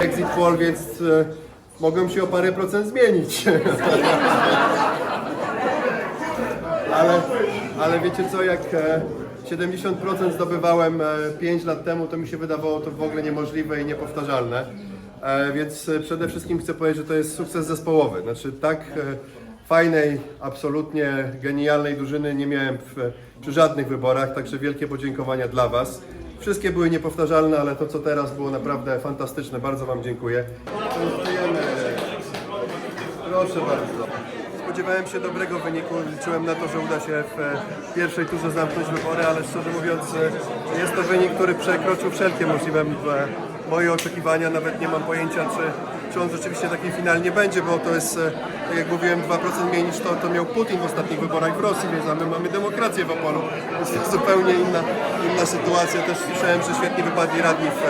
exit poll, więc e, mogą się o parę procent zmienić. ale, ale wiecie co, jak e, 70% zdobywałem 5 lat temu, to mi się wydawało to w ogóle niemożliwe i niepowtarzalne. E, Więc e, przede wszystkim chcę powiedzieć, że to jest sukces zespołowy. Znaczy tak e, fajnej, absolutnie genialnej drużyny nie miałem w, przy żadnych wyborach, także wielkie podziękowania dla Was. Wszystkie były niepowtarzalne, ale to co teraz było naprawdę fantastyczne. Bardzo Wam dziękuję. Proszę bardzo. Spodziewałem się dobrego wyniku, liczyłem na to, że uda się w e, pierwszej turze zamknąć wybory, ale szczerze mówiąc e, jest to wynik, który przekroczył wszelkie możliwe e, moje oczekiwania. Nawet nie mam pojęcia, czy, czy on rzeczywiście taki finalnie będzie, bo to jest, e, tak jak mówiłem, 2% mniej niż to, to miał Putin w ostatnich wyborach w Rosji, więc my mamy demokrację w Opolu. Jest zupełnie inna, inna sytuacja. Też słyszałem, że świetnie wypadli radni w,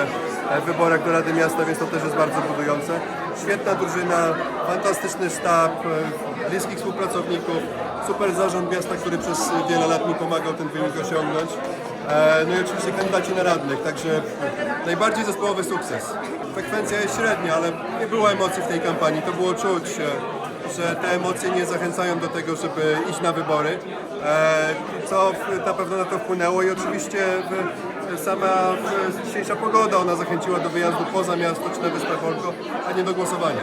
e, w wyborach do Rady Miasta, więc to też jest bardzo budujące. Świetna drużyna, fantastyczny sztab, e, bliskich współpracowników, super zarząd miasta, który przez wiele lat mi pomagał ten wynik osiągnąć. E, No i oczywiście kandydaci na radnych, także najbardziej zespołowy sukces. Frekwencja jest średnia, ale nie było emocji w tej kampanii, to było czuć, e, że te emocje nie zachęcają do tego, żeby iść na wybory, e, co na pewno na to wpłynęło i oczywiście sama dzisiejsza pogoda, ona zachęciła do wyjazdu poza miasto czy na Wyspę Wolko, a nie do głosowania.